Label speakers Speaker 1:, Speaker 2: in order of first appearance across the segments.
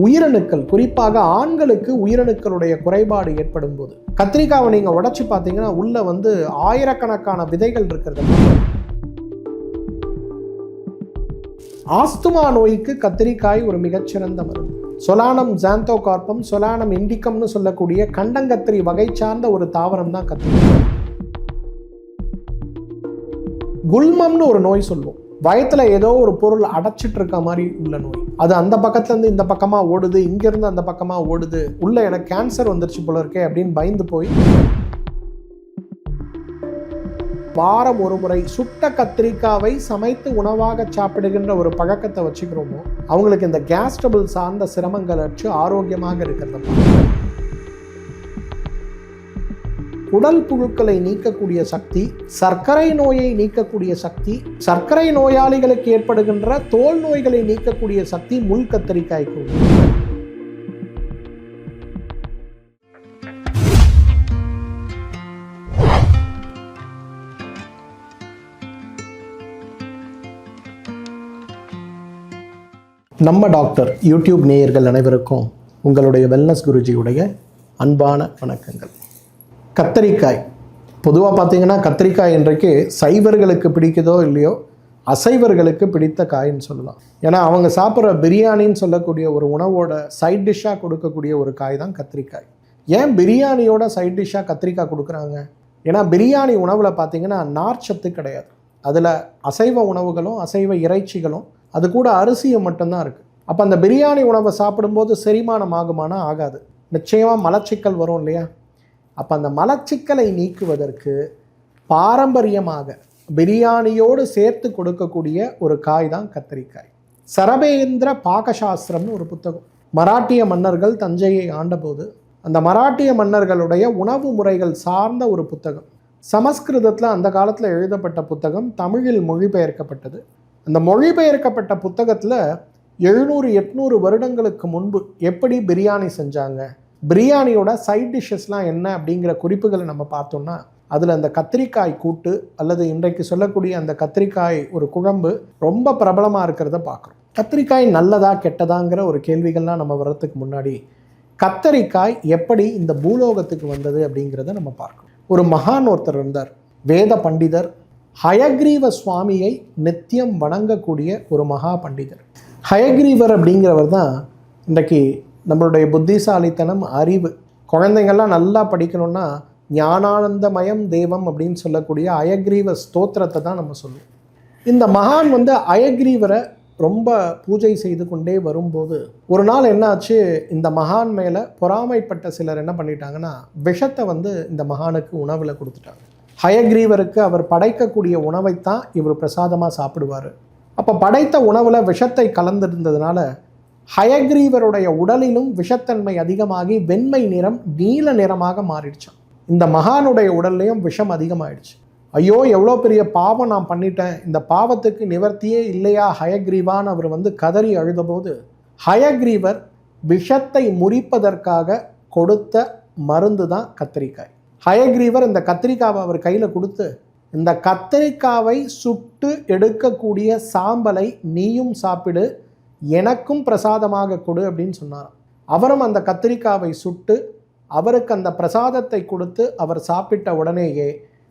Speaker 1: உயிரணுக்கள் குறிப்பாக ஆண்களுக்கு உயிரணுக்களுடைய குறைபாடு ஏற்படும் போது கத்திரிக்காவை நீங்கள் உடச்சி பார்த்தீங்கன்னா உள்ள வந்து ஆயிரக்கணக்கான விதைகள் இருக்கிறது. ஆஸ்துமா நோய்க்கு கத்திரிக்காய் ஒரு மிகச்சிறந்த மருந்து. சொலானம் ஜாந்தோகார்பம் சொலானம் இண்டிகம்னு சொல்லக்கூடிய கண்டங்கத்திரி வகை சார்ந்த ஒரு தாவரம் தான் கத்திரிக்காய். குல்மம்னு ஒரு நோய் சொல்லுவோம். வயத்துல ஏதோ ஒரு பொருள் அடைச்சிட்டு இருக்க மாதிரி உள்ள நோய். அது அந்த பக்கத்துல இருந்து இந்த பக்கமா ஓடுது இங்க இருந்து அந்த பக்கமா ஓடுது உள்ள எனக்கு கேன்சர் வந்துருச்சு போல இருக்கே அப்படின்னு பயந்து போய் வாரம் ஒரு முறை சுட்ட கத்திரிக்காவை சமைத்து உணவாக சாப்பிடுகின்ற ஒரு பழக்கத்தை வச்சுக்கிறோமோ அவங்களுக்கு இந்த கேஸ் ட்ரபிள் சார்ந்த சிரமங்கள் அற்று ஆரோக்கியமாக இருக்கிறது. குடல் புழுக்களை நீக்கக்கூடிய சக்தி சர்க்கரை நோயை நீக்கக்கூடிய சக்தி சர்க்கரை நோயாளிகளுக்கு ஏற்படுகின்ற தோல் நோய்களை நீக்கக்கூடிய சக்தி முள் கத்தரிக்காய்க்கு உண்டு. நம்ம டாக்டர் யூடியூப் நேயர்கள் அனைவருக்கும் உங்களுடைய வெல்னஸ் குருஜியுடைய அன்பான வணக்கங்கள் கத்தரிக்காய். பொதுவாக பார்த்தீங்கன்னா கத்திரிக்காய் இன்றைக்கு சைவர்களுக்கு பிடிக்குதோ இல்லையோ அசைவர்களுக்கு பிடித்த காயின்னு சொல்லலாம். ஏன்னா அவங்க சாப்பிட்ற பிரியாணின்னு சொல்லக்கூடிய ஒரு உணவோட சைட் டிஷ்ஷாக கொடுக்கக்கூடிய ஒரு காய் தான் கத்திரிக்காய். ஏன் பிரியாணியோட சைட் டிஷ்ஷாக கத்திரிக்காய் கொடுக்குறாங்க? ஏன்னா பிரியாணி உணவில் பார்த்திங்கன்னா நார்ச்சத்து கிடையாது. அதில் அசைவ உணவுகளும் அசைவ இறைச்சிகளும் அது கூட அரிசியும் மட்டும்தான் இருக்குது அப்போ அந்த பிரியாணி உணவை சாப்பிடும்போது செரிமானம் ஆகுமானா ஆகாது. நிச்சயமாக மலச்சிக்கல் வரும் இல்லையா? அப்போ அந்த மலச்சிக்கலை நீக்குவதற்கு பாரம்பரியமாக பிரியாணியோடு சேர்த்து கொடுக்கக்கூடிய ஒரு காய் தான் கத்திரிக்காய். சரபேந்திர பாகசாஸ்திரம்னு ஒரு புத்தகம். மராட்டிய மன்னர்கள் தஞ்சையை ஆண்டபோது அந்த மராட்டிய மன்னர்களுடைய உணவு முறைகள் சார்ந்த ஒரு புத்தகம். சமஸ்கிருதத்தில் அந்த காலத்தில் எழுதப்பட்ட புத்தகம் தமிழில் மொழிபெயர்க்கப்பட்டது. அந்த மொழிபெயர்க்கப்பட்ட புத்தகத்தில் எழுநூறு எட்நூறு வருடங்களுக்கு முன்பு எப்படி பிரியாணி செஞ்சாங்க? பிரியாணியோட சைட் டிஷ்ஷஸ்லாம் என்ன அப்படிங்கிற குறிப்புகளை நம்ம பார்த்தோம்னா அதில் அந்த கத்திரிக்காய் கூட்டு அல்லது இன்றைக்கு சொல்லக்கூடிய அந்த கத்திரிக்காய் ஒரு குழம்பு ரொம்ப பிரபலமாக இருக்கிறத பார்க்குறோம். கத்திரிக்காய் நல்லதா கெட்டதாங்கிற ஒரு கேள்விகள்லாம் நம்ம வர்றதுக்கு முன்னாடி கத்தரிக்காய் எப்படி இந்த பூலோகத்துக்கு வந்தது அப்படிங்கிறத நம்ம பார்க்கணும் ஒரு மகான் ஒருத்தர் இருந்தார். வேத பண்டிதர். ஹயக்ரீவ சுவாமியை நித்தியம் வணங்கக்கூடிய ஒரு மகா பண்டிதர். ஹயக்ரீவர் அப்படிங்கிறவர் தான் இன்றைக்கு நம்மளுடைய புத்திசாலித்தனம் அறிவு குழந்தைங்கள்லாம் நல்லா படிக்கணும்னா ஞானானந்தமயம் தேவம் அப்படின்னு சொல்லக்கூடிய அயக்ரீவ ஸ்தோத்திரத்தை தான் நம்ம சொல்லுவோம். இந்த மகான் வந்து அயக்ரீவரை ரொம்ப பூஜை செய்து கொண்டே வரும்போது ஒரு நாள் என்னாச்சு? இந்த மகான் மேலே பொறாமைப்பட்ட சிலர் என்ன பண்ணிட்டாங்கன்னா விஷத்தை வந்து இந்த மகானுக்கு உணவில் கொடுத்துட்டாங்க. ஹயக்ரீவருக்கு அவர் படைக்கக்கூடிய உணவைத்தான் இவர் பிரசாதமாக சாப்பிடுவார். அப்போ படைத்த உணவில் விஷத்தை கலந்துருந்ததுனால ஹயக்ரீவருடைய உடலிலும் விஷத்தன்மை அதிகமாகி வெண்மை நிறம் நீல நிறமாக மாறிடுச்சான் இந்த மகானுடைய உடல்லையும் விஷம் அதிகமாயிடுச்சு. ஐயோ எவ்வளோ பெரிய பாவம் நான் பண்ணிட்டேன். இந்த பாவத்துக்கு நிவர்த்தியே இல்லையா ஹயக்ரீவான்னு அவர் வந்து கதறி அழுதபோது ஹயக்ரீவர் விஷத்தை முறிப்பதற்காக கொடுத்த மருந்து தான் கத்திரிக்காய். ஹயக்ரீவர் இந்த கத்திரிக்காவை அவர் கையில் கொடுத்து இந்த கத்திரிக்காவை சுட்டு எடுக்கக்கூடிய சாம்பலை நீயும் சாப்பிடு. எனக்கும் பிரசாதமாக கொடு அப்படின்னு சொன்னாராம். அவரும் அந்த கத்திரிக்காவை சுட்டு அவருக்கு அந்த பிரசாதத்தை கொடுத்து அவர் சாப்பிட்ட உடனேயே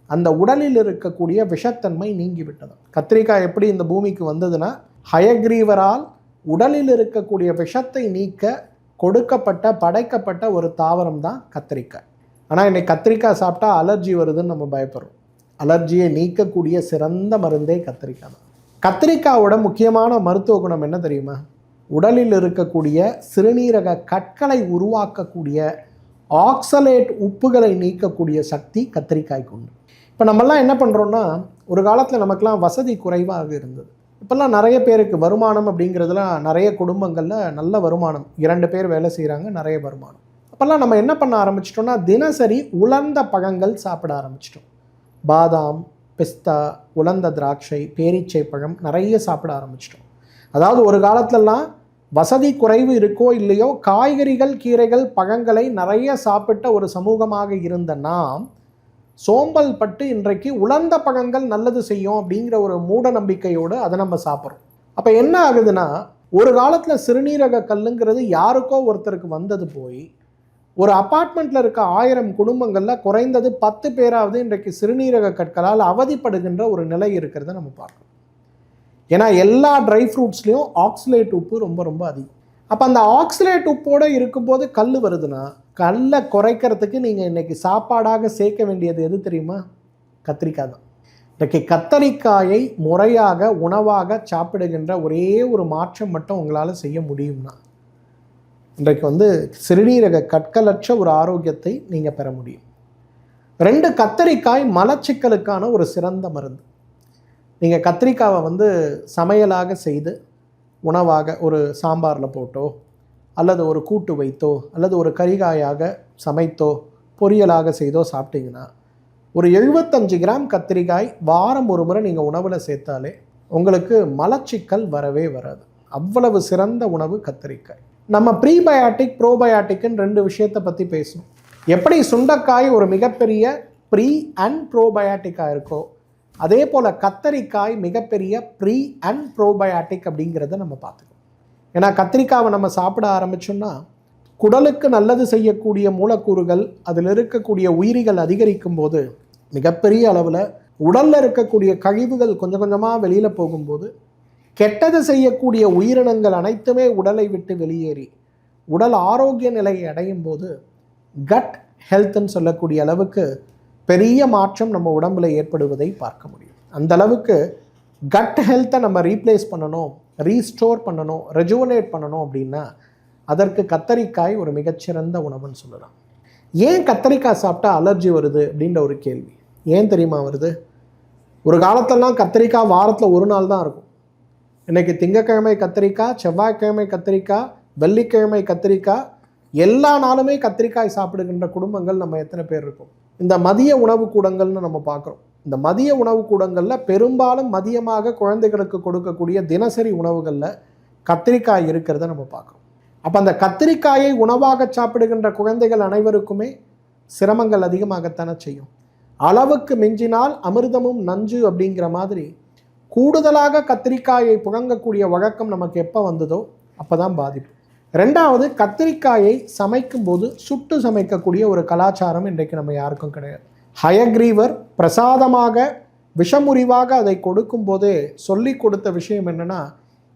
Speaker 1: அந்த உடலில் இருக்கக்கூடிய விஷத்தன்மை நீங்கிவிட்டது. கத்திரிக்காய் எப்படி இந்த பூமிக்கு வந்ததுன்னா ஹயக்ரீவரால் உடலில் இருக்கக்கூடிய விஷத்தை நீக்க கொடுக்கப்பட்ட படைக்கப்பட்ட ஒரு தாவரம் தான் கத்திரிக்காய். ஆனால் இன்னைக்கு கத்திரிக்காய் சாப்பிட்டா அலர்ஜி வருதுன்னு நம்ம பயப்படுறோம். அலர்ஜியை நீக்கக்கூடிய சிறந்த மருந்தே கத்திரிக்காய் தான். கத்திரிக்காவோட முக்கியமான மருத்துவ குணம் என்ன தெரியுமா? உடலில் இருக்கக்கூடிய சிறுநீரக கற்களை உருவாக்கக்கூடிய ஆக்சலேட் உப்புகளை நீக்கக்கூடிய சக்தி கத்திரிக்காய்க்கு உண்டு. இப்போ நம்மெல்லாம் என்ன பண்ணுறோன்னா ஒரு காலத்தில் நமக்கெல்லாம் வசதி குறைவாக இருந்தது. இப்போல்லாம் நிறைய பேருக்கு வருமானம் அப்படிங்கிறதுலாம் நிறைய குடும்பங்களில் நல்ல வருமானம். இரண்டு பேர் வேலை செய்கிறாங்க நிறைய வருமானம். அப்போல்லாம் நம்ம என்ன பண்ண ஆரம்பிச்சிட்டோம்னா தினசரி உலர்ந்த பழங்கள் சாப்பிட ஆரம்பிச்சிட்டோம். பாதாம் பிஸ்தா உலர்ந்த திராட்சை பேரீச்சை பழம் நிறைய சாப்பிட ஆரம்பிச்சிட்டோம். அதாவது ஒரு காலத்துலலாம் வசதி குறைவு இருக்கோ இல்லையோ காய்கறிகள் கீரைகள் பழங்களை நிறைய சாப்பிட்ட ஒரு சமூகமாக இருந்த நாம் சோம்பல் பட்டு இன்றைக்கு உலர்ந்த பழங்கள் நல்லது செய்யும் அப்படிங்கிற ஒரு மூட நம்பிக்கையோடு அதை நம்ம சாப்பிட்றோம். அப்போ என்ன ஆகுதுன்னா ஒரு காலத்தில் சிறுநீரக கல்லுங்கிறது யாருக்கோ ஒருத்தருக்கு வந்தது போய் ஒரு அப்பார்ட்மெண்ட்டில் இருக்க ஆயிரம் குடும்பங்களில் குறைந்தது பத்து பேராவது இன்றைக்கு சிறுநீரக கற்களால் அவதிப்படுகின்ற ஒரு நிலை இருக்கிறத நம்ம பார்க்கணும். ஏன்னா எல்லா ட்ரை ஃப்ரூட்ஸ்லேயும் ஆக்சிலேட் உப்பு ரொம்ப ரொம்ப அதிகம். அப்போ அந்த ஆக்சிலேட் உப்போடு இருக்கும்போது கல் வருதுன்னா கல்லை குறைக்கிறதுக்கு நீங்கள் இன்றைக்கி சாப்பாடாக சேர்க்க வேண்டியது எது தெரியுமா? கத்திரிக்காய் தான். இன்றைக்கி கத்தரிக்காயை முறையாக உணவாக சாப்பிடுகின்ற ஒரே ஒரு மாற்றம் மட்டும் உங்களால் செய்ய முடியும்னா இன்றைக்கு வந்து சிறுநீரக கற்களற்ற ஒரு ஆரோக்கியத்தை நீங்கள் பெற முடியும். ரெண்டு கத்தரிக்காய் மலச்சிக்கலுக்கான ஒரு சிறந்த மருந்து. நீங்கள் கத்திரிக்காவை வந்து சமையலாக செய்து உணவாக ஒரு சாம்பாரில் போட்டோ அல்லது ஒரு கூட்டு வைத்தோ அல்லது ஒரு கறிகாயாக சமைத்தோ பொரியலாக செய்தோ சாப்பிட்டீங்கன்னா ஒரு எழுபத்தஞ்சு கிராம் கத்திரிக்காய் வாரம் ஒரு முறை நீங்கள் உணவில் சேர்த்தாலே உங்களுக்கு மலச்சிக்கல் வரவே வராது. அவ்வளவு சிறந்த உணவு கத்திரிக்காய். நம்ம ப்ரீபயாட்டிக் ப்ரோபயாட்டிக்னு ரெண்டு விஷயத்தை பற்றி பேசணும் எப்படி சுண்டக்காய் ஒரு மிகப்பெரிய ப்ரீ அண்ட் ப்ரோபயாட்டிக்காக இருக்கோ அதே போல் கத்தரிக்காய் மிகப்பெரிய ப்ரீ அண்ட் ப்ரோபயாட்டிக் அப்படிங்கிறத நம்ம பார்த்துக்கணும். ஏன்னா கத்திரிக்காவை நம்ம சாப்பிட ஆரம்பித்தோம்னா குடலுக்கு நல்லது செய்யக்கூடிய மூலக்கூறுகள் அதில் இருக்கக்கூடிய உயிரிகள் அதிகரிக்கும் போது மிகப்பெரிய அளவில் உடலில் இருக்கக்கூடிய கழிவுகள் கொஞ்சம் கொஞ்சமாக வெளியில் போகும்போது கெட்டது செய்யக்கூடிய உயிரினங்கள் அனைத்துமே உடலை விட்டு வெளியேறி உடல் ஆரோக்கிய நிலையை அடையும் போது கட் ஹெல்த்துன்னு சொல்லக்கூடிய அளவுக்கு பெரிய மாற்றம் நம்ம உடம்புல ஏற்படுவதை பார்க்க முடியும். அந்த அளவுக்கு கட் ஹெல்த்தை நம்ம ரீப்ளேஸ் பண்ணணும் ரீஸ்டோர் பண்ணணும் ரெஜுவனேட் பண்ணணும் அப்படின்னா அதற்கு கத்தரிக்காய் ஒரு மிகச்சிறந்த உணவுன்னு சொல்லலாம். ஏன் கத்தரிக்காய் சாப்பிட்டா அலர்ஜி வருது அப்படின்ற ஒரு கேள்வி. ஏன் தெரியுமா வருது? ஒரு காலத்தெல்லாம் கத்தரிக்காய் வாரத்தில் ஒரு நாள் தான் இருக்கும். இன்றைக்கி திங்கக்கிழமை கத்திரிக்காய் செவ்வாய்க்கிழமை கத்திரிக்காய் வெள்ளிக்கிழமை கத்திரிக்காய் எல்லா நாளுமே கத்திரிக்காய் சாப்பிடுகின்ற குடும்பங்கள் நம்ம எத்தனை பேர் இருக்கோம்? இந்த மதிய உணவு கூடங்கள்னு நம்ம பார்க்குறோம். இந்த மதிய உணவு கூடங்களில் பெரும்பாலும் மதியமாக குழந்தைகளுக்கு கொடுக்கக்கூடிய தினசரி உணவுகளில் கத்திரிக்காய் இருக்கிறத நம்ம பார்க்குறோம். அப்போ அந்த கத்திரிக்காயை உணவாக சாப்பிடுகின்ற குழந்தைகள் அனைவருக்குமே சிரமங்கள் அதிகமாகத்தானே செய்யும். அளவுக்கு மிஞ்சினால் அமிர்தமும் நஞ்சு அப்படிங்கிற மாதிரி கூடுதலாக கத்திரிக்காயை புழங்கக்கூடிய வழக்கம் நமக்கு எப்போ வந்ததோ அப்போ தான் பாதிப்பு. ரெண்டாவது கத்திரிக்காயை சமைக்கும்போது சுட்டு சமைக்கக்கூடிய ஒரு கலாச்சாரம் இன்றைக்கு நம்ம யாருக்கும் கிடையாது. ஹயக்ரீவர் பிரசாதமாக விஷமுறிவாக அதை கொடுக்கும்போதே சொல்லி கொடுத்த விஷயம் என்னென்னா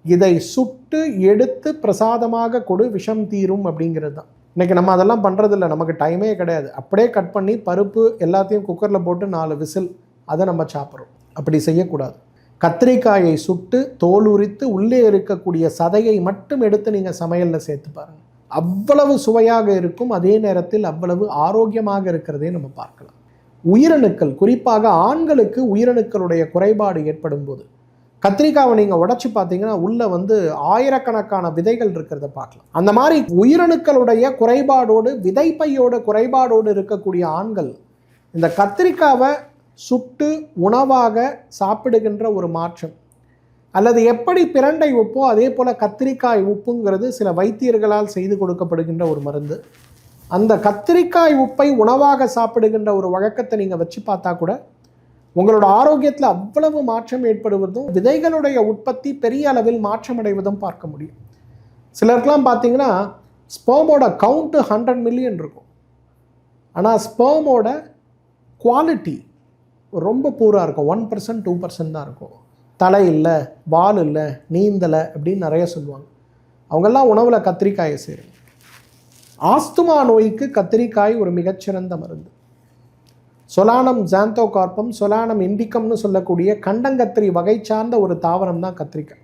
Speaker 1: இதை சுட்டு எடுத்து பிரசாதமாக கொடு விஷம் தீரும் அப்படிங்கிறது தான். இன்றைக்கி நம்ம அதெல்லாம் பண்ணுறதில்ல நமக்கு டைமே கிடையாது. அப்படியே கட் பண்ணி பருப்பு எல்லாத்தையும் குக்கரில் போட்டு நாலு விசில் அதை நம்ம சாப்பிட்றோம். அப்படி செய்யக்கூடாது. கத்திரிக்காயை சுட்டு தோல் உரித்து உள்ளே இருக்கக்கூடிய சதையை மட்டும் எடுத்து நீங்கள் சமையலில் சேர்த்து பாருங்கள் அவ்வளவு சுவையாக இருக்கும் அதே நேரத்தில் அவ்வளவு ஆரோக்கியமாக இருக்கிறதே நம்ம பார்க்கலாம். உயிரணுக்கள் குறிப்பாக ஆண்களுக்கு உயிரணுக்களுடைய குறைபாடு ஏற்படும் போது கத்திரிக்காவை நீங்கள் உடச்சி பார்த்தீங்கன்னா உள்ளே வந்து ஆயிரக்கணக்கான விதைகள் இருக்கிறத பார்க்கலாம். அந்த மாதிரி உயிரணுக்களுடைய குறைபாடோடு விதைப்பையோட குறைபாடோடு இருக்கக்கூடிய ஆண்கள் இந்த கத்திரிக்காவை சுட்டு உணவாக சாப்பிடுகின்ற ஒரு மாற்றம். அல்லது எப்படி பிரண்டை உப்போ அதே போல் கத்திரிக்காய் உப்புங்கிறது சில வைத்தியர்களால் செய்து கொடுக்கப்படுகின்ற ஒரு மருந்து. அந்த கத்திரிக்காய் உப்பை உணவாக சாப்பிடுகின்ற ஒரு வழக்கத்தை நீங்கள் வச்சு பார்த்தா கூட உங்களோட ஆரோக்கியத்தில் அவ்வளவு மாற்றம் ஏற்படுவதும் விதைகளுடைய உற்பத்தி பெரிய அளவில் மாற்றம் அடைவதும் பார்க்க முடியும். சிலருக்கெலாம் பார்த்தீங்கன்னா ஸ்போமோட கவுண்ட்டு ஹண்ட்ரட் மில்லியன் இருக்கும். ஆனால் ஸ்போமோட குவாலிட்டி ரொம்ப பூராக இருக்கும். ஒன் பர்சன்ட் டூ பர்சன்ட் தான் இருக்கும். தலை இல்லை வால் இல்லை நீந்தலை அப்படின்னு நிறைய சொல்லுவாங்க. அவங்கெல்லாம் உணவில் கத்திரிக்காயை சேரும் ஆஸ்துமா நோய்க்கு கத்திரிக்காய் ஒரு மிகச்சிறந்த மருந்து. சொலானம் ஜாந்தோகார்பம் சொலானம் இண்டிக்கம்னு சொல்லக்கூடிய கண்டங்கத்திரி வகை சார்ந்த ஒரு தாவரம் தான் கத்திரிக்காய்.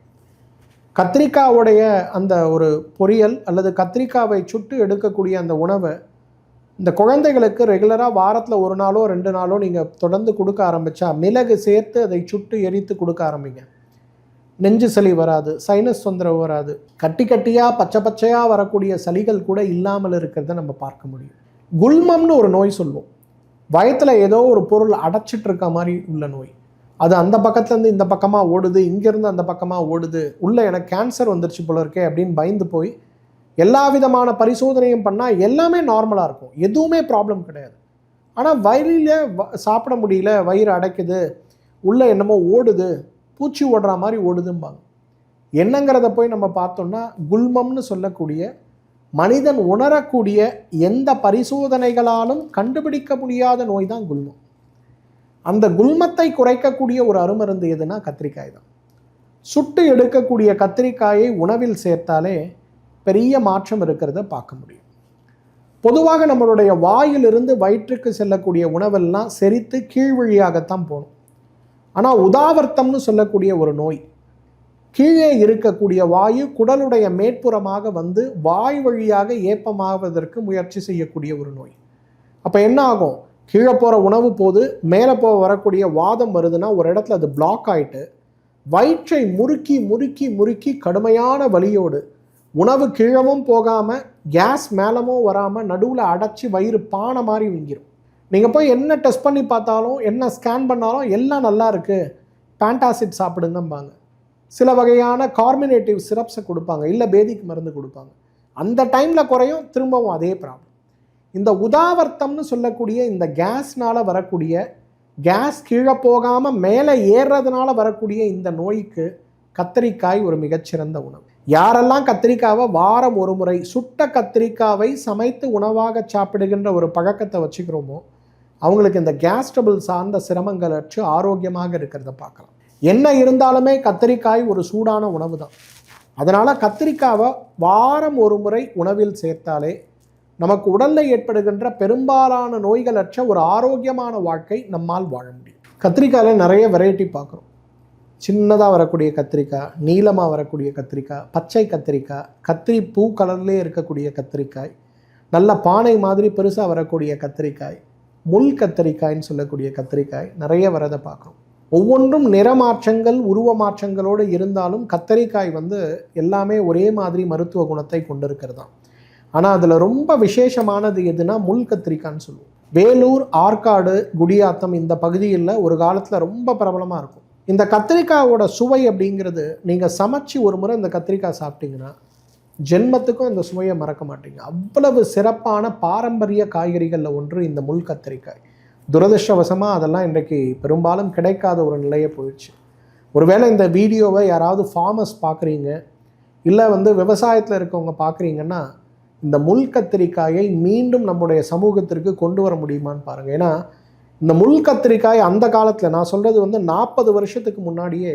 Speaker 1: கத்திரிக்காவுடைய அந்த ஒரு பொரியல் அல்லது கத்திரிக்காவை சுட்டு எடுக்கக்கூடிய அந்த உணவை இந்த குழந்தைகளுக்கு ரெகுலராக வாரத்தில் ஒரு நாளோ ரெண்டு நாளோ நீங்கள் தொடர்ந்து கொடுக்க ஆரம்பித்தா மிளகு சேர்த்து அதை சுட்டு எரித்து கொடுக்க ஆரம்பிங்க. நெஞ்சு சளி வராது சைனஸ் தொந்தரவு வராது. கட்டி கட்டியாக பச்சை பச்சையாக வரக்கூடிய சளிகள் கூட இல்லாமல் இருக்கிறத நம்ம பார்க்க முடியும். குல்மம்னு ஒரு நோய் சொல்லுவோம். வயத்தில் ஏதோ ஒரு பொருள் அடைச்சிட்டு இருக்க மாதிரி உள்ள நோய். அது அந்த பக்கத்துலேருந்து இந்த பக்கமாக ஓடுது இங்கேருந்து அந்த பக்கமாக ஓடுது. உள்ளே எனக்கு கேன்சர் வந்துருச்சு போல இருக்கே அப்படின்னு பயந்து போய் எல்லா விதமான பரிசோதனையும் பண்ணால் எல்லாமே நார்மலாக இருக்கும். எதுவுமே ப்ராப்ளம் கிடையாது. ஆனால் வயிறில் சாப்பிட முடியல வயிறு அடைக்குது உள்ளே என்னமோ ஓடுது பூச்சி ஓடுற மாதிரி ஓடுதும்பாங்க. என்னங்கிறத போய் நம்ம பார்த்தோம்னா குல்மம்னு சொல்லக்கூடிய மனிதன் உணரக்கூடிய எந்த பரிசோதனைகளாலும் கண்டுபிடிக்க முடியாத நோய் தான் குல்மம். அந்த குல்மத்தை குறைக்கக்கூடிய ஒரு அருமருந்து எதுனா கத்திரிக்காய் தான். சுட்டு எடுக்கக்கூடிய கத்திரிக்காயை உணவில் சேர்த்தாலே பெரிய மாற்றம் இருக்கிறத பார்க்க முடியும். பொதுவாக நம்மளுடைய வாயிலிருந்து வயிற்றுக்கு செல்லக்கூடிய உணவெல்லாம் செரித்து கீழ் வழியாகத்தான் போகணும். ஆனால் உதாவர்த்தம்னு சொல்லக்கூடிய ஒரு நோய் கீழே இருக்கக்கூடிய வாயு குடலுடைய மேற்புறமாக வந்து வாய் வழியாக ஏப்பமாவதற்கு முயற்சி செய்யக்கூடிய ஒரு நோய். அப்போ என்ன ஆகும்? கீழே போகிற உணவு போது மேலே போக வரக்கூடிய வாதம் வருதுன்னா ஒரு இடத்துல அது பிளாக் ஆகிட்டு வயிற்றை முறுக்கி முறுக்கி முறுக்கி கடுமையான வலியோடு உணவு கீழவும் போகாமல் கேஸ் மேலமும் வராமல் நடுவில் அடைச்சி வயிறு பானை மாதிரி விங்கிடும் நீங்கள் போய் என்ன டெஸ்ட் பண்ணி பார்த்தாலும் என்ன ஸ்கேன் பண்ணாலும் எல்லாம் நல்லா இருக்குது பேண்டாசிட் சாப்பிடுங்கம்பாங்க சில வகையான கார்மினேட்டிவ் சிரப்ஸை கொடுப்பாங்க. இல்லை பேதிக்கு மருந்து கொடுப்பாங்க. அந்த டைமில் குறையும் திரும்பவும் அதே ப்ராப்ளம் இந்த உதாவர்த்தம்னு சொல்லக்கூடிய இந்த கேஸ்னால் வரக்கூடிய கேஸ் கீழே போகாமல் மேலே ஏறுறதுனால வரக்கூடிய இந்த நோய்க்கு கத்திரிக்காய் ஒரு மிகச்சிறந்த உணவு. யாரெல்லாம் கத்திரிக்காவை வாரம் ஒரு முறை சுட்ட கத்திரிக்காவை சமைத்து உணவாக சாப்பிடுகின்ற ஒரு பழக்கத்தை வச்சுக்கிறோமோ அவங்களுக்கு இந்த கேஸ் ட்ரபிள் சார்ந்த சிரமங்கள் அற்று ஆரோக்கியமாக இருக்கிறத பார்க்கலாம். என்ன இருந்தாலுமே கத்திரிக்காய் ஒரு சூடான உணவு தான். அதனால் கத்திரிக்காவை வாரம் ஒரு முறை உணவில் சேர்த்தாலே நமக்கு உடலில் ஏற்படுகின்ற பெரும்பாலான நோய்களற்ற ஒரு ஆரோக்கியமான வாழ்க்கை நம்மால் வாழ முடியும். கத்திரிக்காயில் நிறைய வெரைட்டி பார்க்குறோம். சின்னதாக வரக்கூடிய கத்திரிக்காய் நீளமாக வரக்கூடிய கத்திரிக்காய் பச்சை கத்திரிக்காய் கத்திரி பூ கலர்லேயே இருக்கக்கூடிய கத்திரிக்காய் நல்ல பானை மாதிரி பெருசாக வரக்கூடிய கத்திரிக்காய் முள் கத்திரிக்காய்ன்னு சொல்லக்கூடிய கத்திரிக்காய் நிறைய வரதை பார்க்குறோம். ஒவ்வொன்றும் நிறமாற்றங்கள் உருவ மாற்றங்களோடு இருந்தாலும் கத்தரிக்காய் வந்து எல்லாமே ஒரே மாதிரி மருத்துவ குணத்தை கொண்டிருக்கிறதாம். ஆனால் அதில் ரொம்ப விசேஷமானது எதுனா முள் கத்திரிக்காய்ன்னு சொல்லுவோம். வேலூர் ஆற்காடு குடியாத்தம் இந்த பகுதியில் ஒரு காலத்தில் ரொம்ப பிரபலமாக இருக்கும். இந்த கத்திரிக்காயோட சுவை அப்படிங்கிறது நீங்கள் சமைச்சு ஒரு முறை இந்த கத்திரிக்காய் சாப்பிட்டீங்கன்னா ஜென்மத்துக்கும் இந்த சுவையை மறக்க மாட்டீங்க. அவ்வளவு சிறப்பான பாரம்பரிய காய்கறிகளில் ஒன்று இந்த முள் கத்திரிக்காய். துரதிருஷ்டவசமாக அதெல்லாம் இன்றைக்கு பெரும்பாலும் கிடைக்காத ஒரு நிலையை போயிடுச்சு. ஒருவேளை இந்த வீடியோவை யாராவது ஃபார்மர்ஸ் பார்க்குறீங்க இல்லை வந்து விவசாயத்தில் இருக்கவங்க பார்க்குறீங்கன்னா இந்த முள் கத்திரிக்காயை மீண்டும் நம்முடைய சமூகத்திற்கு கொண்டு வர முடியுமான்னு பாருங்கள் ஏன்னா இந்த முள் கத்திரிக்காய் அந்த காலத்தில் நான் சொல்கிறது வந்து நாற்பது வருஷத்துக்கு முன்னாடியே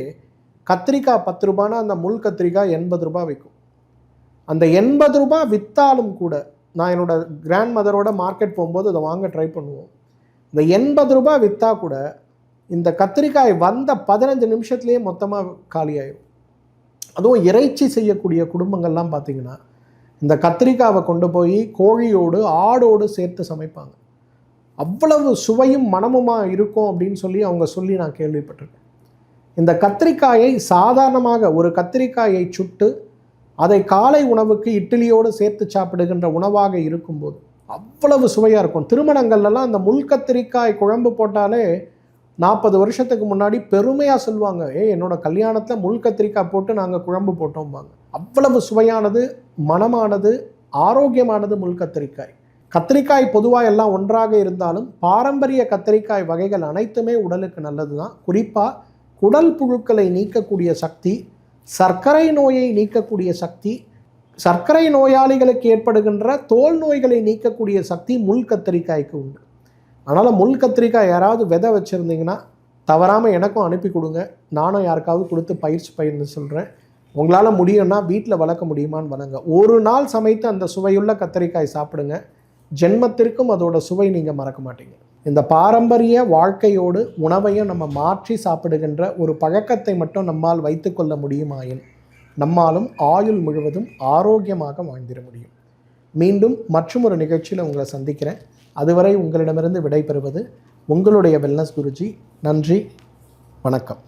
Speaker 1: கத்திரிக்காய் பத்து ரூபானா அந்த முள் கத்திரிக்காய் எண்பது ரூபாய் விற்கும் அந்த எண்பது ரூபாய் விற்றாலும் கூட நான் என்னோடய கிராண்ட் மதரோட மார்க்கெட் போகும்போது அதை வாங்க ட்ரை பண்ணுவோம். இந்த எண்பது ரூபாய் விற்றா கூட இந்த கத்திரிக்காய் வந்த பதினஞ்சு நிமிஷத்துலேயே மொத்தமாக காலியாயிடும் அதுவும் இறைச்சி செய்யக்கூடிய குடும்பங்கள்லாம் பார்த்திங்கன்னா இந்த கத்திரிக்காவை கொண்டு போய் கோழியோடு ஆடோடு சேர்த்து சமைப்பாங்க. அவ்வளவு சுவையும் மனமுமா இருக்கும் அப்படின்னு சொல்லி அவங்க சொல்லி நான் கேள்விப்பட்டிருக்கேன். இந்த கத்திரிக்காயை சாதாரணமாக ஒரு கத்திரிக்காயை சுட்டு அதை காலை உணவுக்கு இட்லியோடு சேர்த்து சாப்பிடுகின்ற உணவாக இருக்கும்போது அவ்வளவு சுவையாக இருக்கும். திருமணங்கள்லாம் அந்த முள் கத்திரிக்காய் குழம்பு போட்டாலே நாற்பது வருஷத்துக்கு முன்னாடி பெருமையாக சொல்லுவாங்க. ஏ என்னோட கல்யாணத்தில் முள் கத்திரிக்காய் போட்டு நாங்கள் குழம்பு போட்டோம்பாங்க. அவ்வளவு சுவையானது மனமானது ஆரோக்கியமானது முள் கத்திரிக்காய். கத்திரிக்காய் பொதுவாக எல்லாம் ஒன்றாக இருந்தாலும் பாரம்பரிய கத்திரிக்காய் வகைகள் அனைத்துமே உடலுக்கு நல்லது தான் குறிப்பாக குடல் புழுக்களை நீக்கக்கூடிய சக்தி சர்க்கரை நோயை நீக்கக்கூடிய சக்தி சர்க்கரை நோயாளிகளுக்கு ஏற்படுகின்ற தோல் நோய்களை நீக்கக்கூடிய சக்தி முள் கத்திரிக்காய்க்கு உண்டு. அதனால் முள் கத்திரிக்காய் யாராவது விதை வச்சுருந்தீங்கன்னா தவறாமல் எனக்கும் அனுப்பி கொடுங்க. நானும் யாருக்காவது கொடுத்து பயிற்சி பயிர்ந்து சொல்கிறேன் உங்களால் முடியும்னா வீட்டில் வளர்க்க முடியுமான்னு வளங்க ஒரு நாள் சமைத்து அந்த சுவையுள்ள கத்திரிக்காய் சாப்பிடுங்க. ஜென்மத்திற்கும் அதோட சுவை நீங்கள் மறக்க மாட்டீங்க. இந்த பாரம்பரிய வாழ்க்கையோடு உணவையும் நம்ம மாற்றி சாப்பிடுகின்ற ஒரு பழக்கத்தை மட்டும் நம்மால் வைத்துக்கொள்ள முடியுமாயின் நம்மாலும் ஆயுள் முழுவதும் ஆரோக்கியமாக வாழ்ந்திட முடியும். மீண்டும் மற்றும் ஒரு நிகழ்ச்சியில் உங்களை சந்திக்கிறேன். அதுவரை உங்களிடமிருந்து விடைபெறுவது உங்களுடைய வெல்னஸ் குருஜி. நன்றி. வணக்கம்.